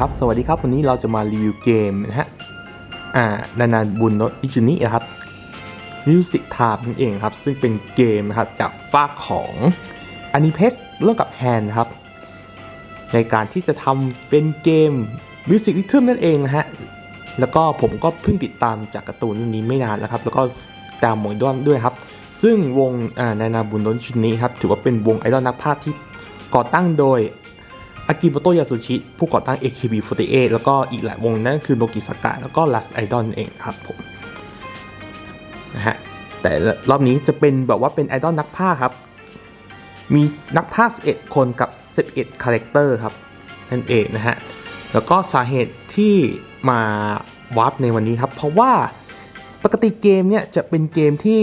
ครับ สวัสดีครับ วันนี้เราจะมารีวิวเกมนะฮะ อ่า นานาบุนโนอิจุนินะครับมิวสิกทานั่นเองครับ ซึ่งเป็นเกมนะครับจากฝากของอนิเพสร่วมกับแฮนครับ ในการที่จะทำเป็นเกมมิวสิกลิทึมนั่นเองนะฮะ แล้วก็ผมก็เพิ่งติดตามจากการ์ตูนเรื่องนี้ไม่นานแล้วครับ แล้วก็ตามหมวยด้วด้วยครับ ซึ่งวงนานาบุนโนอิจุนิครับ ถือว่าเป็นวงไอดอลนักพากย์ที่ก่อตั้งโดย อากิโมโตะยาสุชิ ผู้ก่อตั้ง AKB48 แล้วก็อีกหลายวงนั่นคือโนกิสากะแล้วก็ Last Idol เองครับผมนะฮะแต่รอบนี้จะเป็นแบบว่าเป็นไอดอลนักพากย์ครับ มีนักพากย์11 คนกับ 11 คาแรคเตอร์ครับนั่นเองนะฮะ แล้วก็สาเหตุที่มาวาร์ปในวันนี้ครับ เพราะว่าปกติเกมเนี่ยจะเป็นเกมที่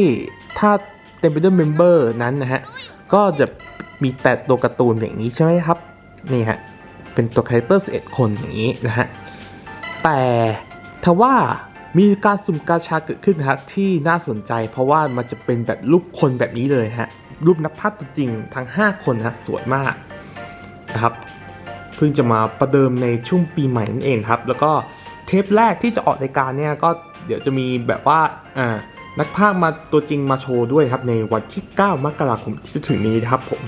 ถ้าเต็มไปด้วยเมมเบอร์นั้นนะฮะ ก็จะมีแต่ตัวการ์ตูนอย่างนี้ใช่ไหมครับ นี่ฮะ เป็นตัวคาแรคเตอร์11 คนอย่างนี้นะฮะ แต่ทว่ามีการสุ่มกาชาเกิดขึ้นนะฮะที่น่าสนใจเพราะว่ามันจะเป็นแบบรูปคนแบบนี้เลยฮะ รูปนักพากย์ตัวจริงทั้ง 5 คนนะฮะสวยมากนะครับเพิ่งจะมาประเดิมในช่วงปีใหม่นั่นเองครับ แล้วก็เทปแรกที่จะออกรายการเนี่ยก็เดี๋ยวจะมีแบบว่าอ่านักพากมาตัวจริงมาโชว์ด้วยครับ ในวันที่ 9 มกราคมที่จะถึงนี้ครับผม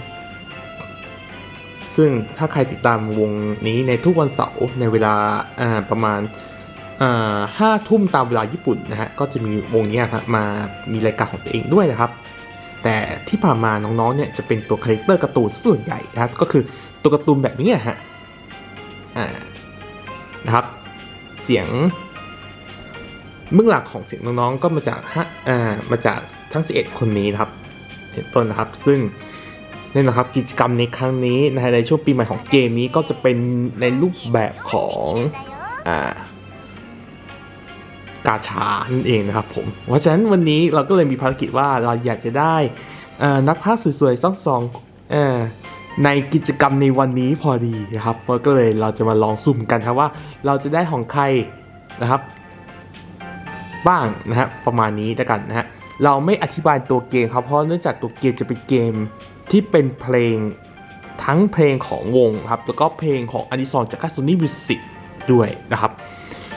ซึ่งถ้าใครติดตามวงนี้ในทุกวันเสาร์ในเวลาประมาณห้าทุ่มตามเวลาญี่ปุ่นนะฮะก็จะมีวงนี้ครับมามีรายการของตัวเองด้วยนะครับ แต่ที่ผ่านมาน้องๆเนี่ยจะเป็นตัวคาแรคเตอร์การ์ตูนส่วนใหญ่นะครับก็คือตัวการ์ตูนแบบนี้นะฮะนะครับ เสียงเบื้องหลังของเสียงน้องๆก็มาจากฮะมาจากทั้ง 11 คนนี้นะครับเห็นต้นนะครับ ซึ่ง นี่นะครับกิจกรรมในครั้งนี้นะฮะในช่วงปีใหม่ของเกมนี้ก็จะเป็นในรูปแบบของอ่ากาชานั่นเองนะครับผม เพราะฉะนั้นวันนี้เราก็เลยมีภารกิจว่าเราอยากจะได้นักพากย์สวยๆสักสองอในกิจกรรมในวันนี้พอดีนะครับก็เลยเราจะมาลองสุ่มกันครับว่าเราจะได้ของใครนะครับ บ้างนะฮะประมาณนี้แล้วกันนะฮะเราไม่อธิบายตัวเกมครับเพราะเนื่องจากตัวเกมจะเป็นเกม ที่เป็นเพลงทั้งเพลงของวงครับ แล้วก็เพลงของอ n ิซอนจาก s o n y Music ด้วยนะครับ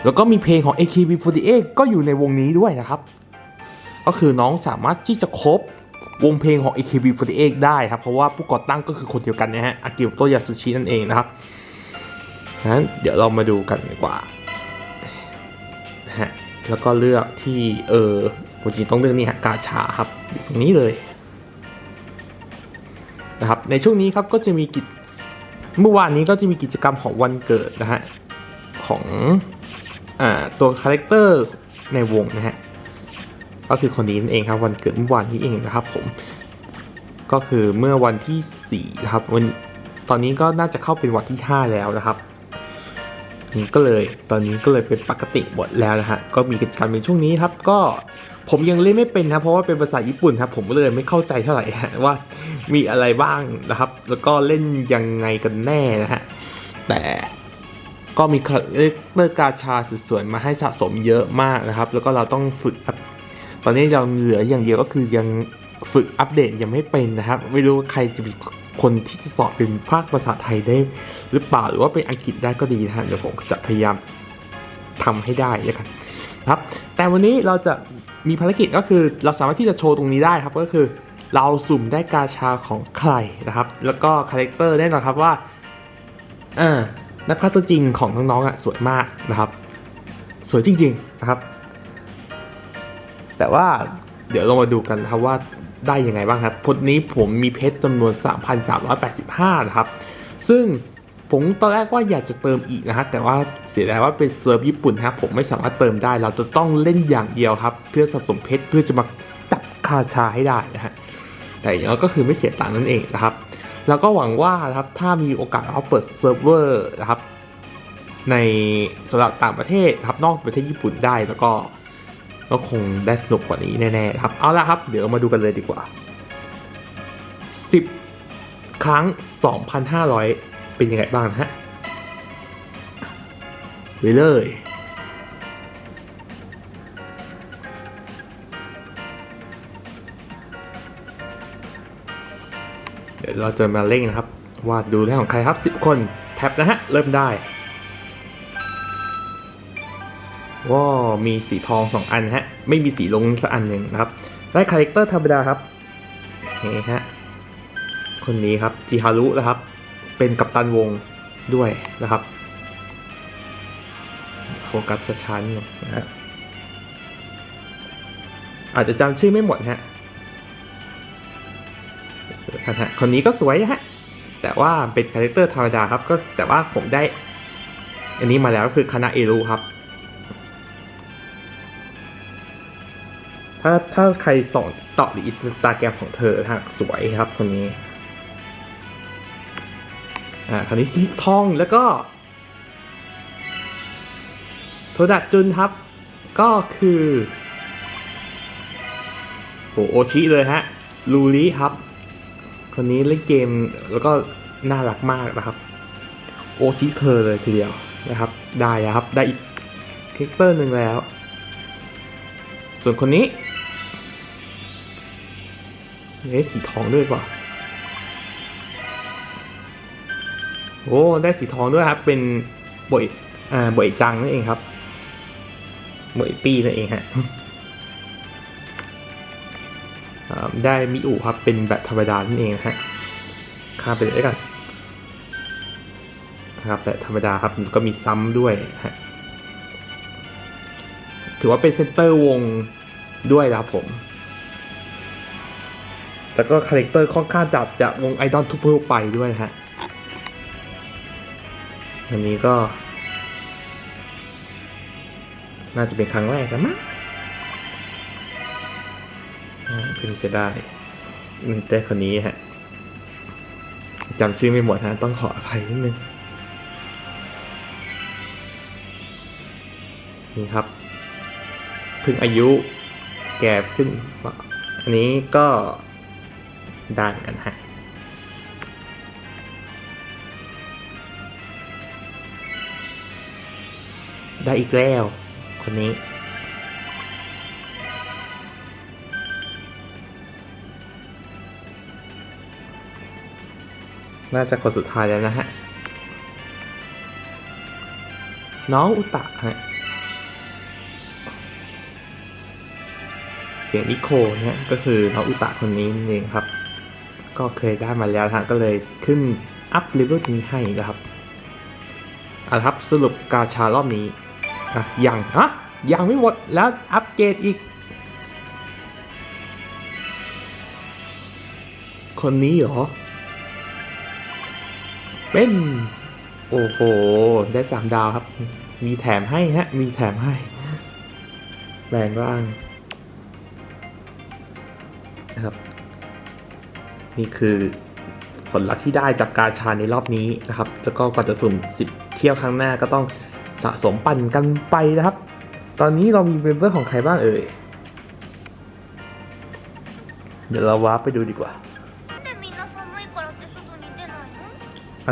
แล้วก็มีเพลงของ AKB48 ก็อยู่ในวงนี้ด้วยนะครับ ก็คือน้องสามารถที่จะครบวงเพลงของ AKB48 ได้ครับ เพราะว่าผู้ก่อตั้งก็คือคนเดียวกันนะฮะ อากิโมโตะยาสุชินั่นเองนะครับงั้นเดี๋ยวเรามาดูกันดีกว่าฮะแล้วก็เลือกที่เออจริงต้องเลือกนี่ฮะกาชาครับอยู่ตรงนี้เลย นะครับในช่วงนี้ครับก็จะมีกิจเมื่อวานนี้ก็จะมีกิจกรรมของวันเกิดนะฮะของอตัวคาแรคเตอร์ในวงนะฮะก็คือคนนี้นั่นเองครับวันเกิดเมื่อวานนี้เองนะครับผมก็คือเมื่อวันที่4ครับวันตอนนี้ก็น่าจะเข้าเป็นวันที่ 5 แล้วนะครับ ก็เลยตอนนี้ก็เลยเป็นปกติหมดแล้วนะฮะก็มีกิจกรรมในช่วงนี้ครับก็ผมยังเล่นไม่เป็นนะเพราะว่าเป็นภาษาญี่ปุ่นครับผมก็เลยไม่เข้าใจเท่าไหร่ว่ามีอะไรบ้างนะครับ แล้วก็เล่นยังไงกันแน่นะฮะแต่ก็มีเลือกกาชาสวยๆมาให้สะสมเยอะมากนะครับ แล้วก็เราต้องฝึกตอนนี้เราเหลืออย่างเดียวก็คือยังฝึกอัปเดตยังไม่เป็นนะครับ ไม่รู้ใครจะมีคนที่จะสอบเป็นภาคภาษาไทยได้ หรือเปล่าหรือว่าเป็นอังกฤษได้ก็ดีนะฮะเดี๋ยวผมจะพยายามทำให้ได้นะครับ แต่วันนี้เราจะมีภารกิจก็คือเราสามารถที่จะโชว์ตรงนี้ได้ครับก็คือเราสุ่มได้กาชาของใครนะครับ แล้วก็คาแรคเตอร์แน่นอนครับว่าอ่านักพาตัวจริงของน้องๆอะสวยมากนะครับ สวยจริงๆนะครับ แต่ว่าเดี๋ยวเรามาดูกันครับว่าได้ยังไงบ้างครับพจนี้ผมมีเพชรจำนวน 3,385 นะครับ ซึ่ง ผมตอนแรกว่าอยากจะเติมอีกนะฮะแต่ว่าเสียดายว่าเป็นเซิร์ฟญี่ปุ่นครับผมไม่สามารถเติมได้ เราจะต้องเล่นอย่างเดียวครับ เพื่อสะสมเพชรเพื่อจะมาจับคาชาให้ได้นะฮะแต่อย่างน้อยก็คือไม่เสียตังค์นั่นเองนะครับ แล้วก็หวังว่านะครับถ้ามีโอกาสเขาเปิดเซิร์ฟเวอร์นะครับในสำหรับต่างประเทศครับนอกประเทศญี่ปุ่นได้แล้วก็ก็คงได้สนุกกว่านี้แน่ๆครับเอาละครับเดี๋ยวมาดูกันเลยดีกว่า 10 ครั้ง 2,500 เป็นยังไงบ้างนะฮะไปเลยเดี๋ยวเราจะมาเร่งนะครับว่าดูได้ของใครครับ 10 คนแท็บนะฮะ เริ่มได้ว่ามีสีทองสองอันฮะ ไม่มีสีลงสักอันหนึ่งนะครับ ได้คาแรคเตอร์ธรรมดาครับนี่ฮะ คนนี้ครับจิฮารุนะครับ เป็นกัปตันวงด้วยนะครับโฟกัสช้าๆนิดหนึงนะฮะอาจจะจำชื่อไม่หมดฮะนะฮะคนนี้ก็สวยฮะ แต่ว่าเป็นคาแรคเตอร์ธรรมดาครับ ก็แต่ว่าผมได้ อันนี้มาแล้วก็คือคณะเอรุครับ ถ้าถ้าใครส่องต่อหรืออินสตาแกรมของเธอฮะสวยครับคนนี้ อ่าคนนี้สีทองแล้วก็โทดัดจุนครับ ก็คือโหโอชิเลยฮะลูริครับคนนี้เล่นเกมแล้วก็น่ารักมากนะครับ โอชิเคอร์เลยทีเดียวนะครับ ได้ครับ ได้อีกคาแรคเตอร์หนึ่งแล้ว ส่วนคนนี้เอ๊สีทองด้วยป่ะ โอ้ได้สีทองด้วยครับ เป็นบอยอ่าบอยจังนั่นเองครับบ่อยปีนั่นเองฮะได้มิอุครับเป็นแบบธรรมดานั่นเองนะฮะข้ามไปเลยแล้วกันครับแต่ธรรมดาครับก็มีซ้ำด้วยฮะถือว่าเป็นเซนเตอร์วงด้วยนะครับผม แล้วก็คาแรคเตอร์ค่อนข้างจับจากวงไอดอลทุกๆไปด้วยฮะ อันนี้ก็ น่าจะเป็นครั้งแรกนะมั้งอ่าเพิ่งจะได้อืมได้คนนี้ฮะจำชื่อไม่หมดฮะต้องขออภัยนิดนึง นี่ครับเพึ่งอายุแก่ขึ้น อันนี้ก็ได้เหมือนกันฮะ ได้อีกแล้ว คนนี้ น่าจะคนสุดท้ายแล้วนะฮะ น้องอุตะฮะ เสียงนิโคเนะฮะก็คือน้องอุตะคนนี้นั่นเองครับ ก็เคยได้มาแล้วฮะก็เลยขึ้นอัพเลเวลนี้ให้นะครับเอาละครับสรุปกาชารอบนี้ อะยังฮะยังไม่หมดแล้วอัปเกรดอีก คนนี้เหรอ เป็น โอ้โห ได้สามดาวครับ มีแถมให้ฮะ มีแถมให้แรงร่างนะครับ นี่คือผลลัพธ์ที่ได้จากการชาในรอบนี้นะครับ แล้วก็ก่อนจะสุ่ม10 เที่ยวครั้งหน้าก็ต้อง สะสมปั่นกันไปนะครับ ตอนนี้เรามีเมมเบอร์ของใครบ้างเอ่ย เดี๋ยวเราวาร์ปไปดูดีกว่า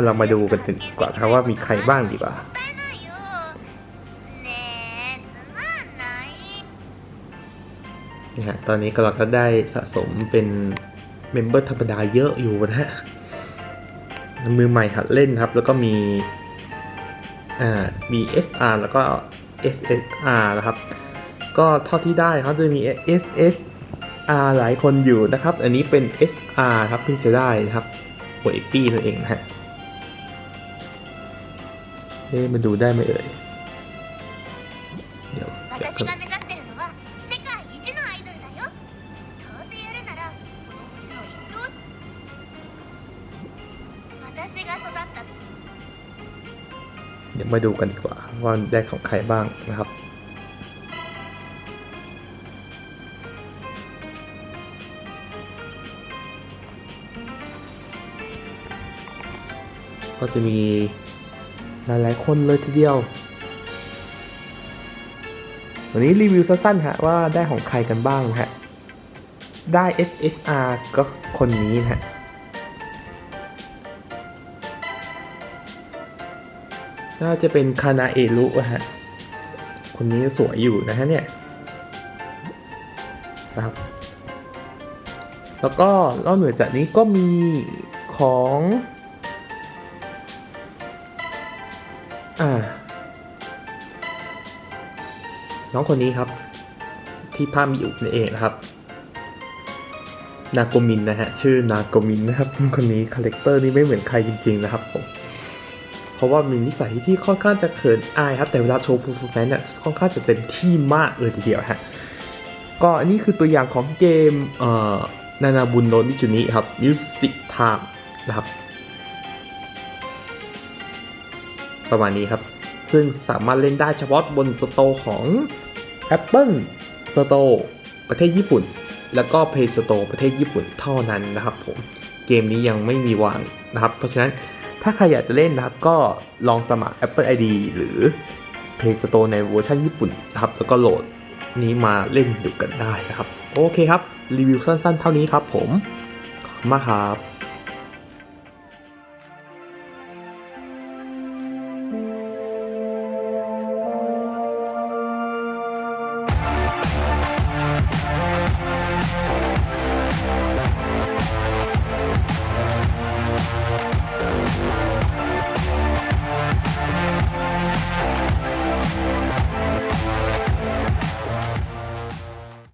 เรามาดูกันดีกว่าครับว่ามีใครบ้างดีกว่านี่ฮะตอนนี้ก็เราก็ได้สะสมเป็นเมมเบอร์ธรรมดาเยอะอยู่นะฮะ มือใหม่หัดเล่นครับ แล้วก็มี อ่า มี SR แล้วก็ SSR นะครับ ก็เท่าที่ได้ครับจะมี SSR หลายคนอยู่นะครับ อันนี้เป็น SR ครับเพิ่งจะได้นะครับโวยปี้นั่นเองนะฮะ เอ๊ะมันดูได้ไหมเอ่ย เดี๋ยวเดี๋ยว 私が目指してるのは世界一のアイドルだよどうせやるならこの星の一等私が育った เดี๋ยวมาดูกันดีกว่าว่าได้ของใครบ้างนะครับก็จะมีหลายๆคนเลยทีเดียว วันนี้รีวิวสั้นๆฮะว่าได้ของใครกันบ้างฮะ ได้ SSR ก็คนนี้นะฮะ น่าจะเป็นคานาเอรุอะฮะ คนนี้สวยอยู่นะฮะเนี่ยนะครับ แล้วก็นอกเหนือจากนี้ก็มีของอ่าน้องคนนี้ครับ ที่ภาพมีอยู่นั่นเองนะครับ นาโกมินนะฮะ ชื่อนาโกมินนะครับ คนนี้คาแรคเตอร์นี่ไม่เหมือนใครจริง ๆ นะครับผม เพราะว่ามีนิสัยที่ค่อนข้างจะเขินอายครับแต่เวลาโชว์ performance เนี่ยค่อนข้างจะเต็มที่มากเลยทีเดียวฮะก็อันนี้คือตัวอย่างของเกมเอ่อนานาบุนโนนิจุนิครับ Music Time นะครับ ประมาณนี้ครับ ซึ่งสามารถเล่นได้เฉพาะบนสโตร์ของ Apple Store ประเทศญี่ปุ่น แล้วก็ Play Store ประเทศญี่ปุ่นเท่านั้นนะครับผม เกมนี้ยังไม่มีวางนะครับ เพราะฉะนั้น ถ้าใครอยากจะเล่นนะครับ ก็ลองสมัคร Apple ID หรือ Play Store ในเวอร์ชันญี่ปุ่นครับ แล้วก็โหลดนี้มาเล่นดูกันได้นะครับ โอเคครับ รีวิวสั้นๆ เท่านี้ครับผม ขอบคุณมากครับ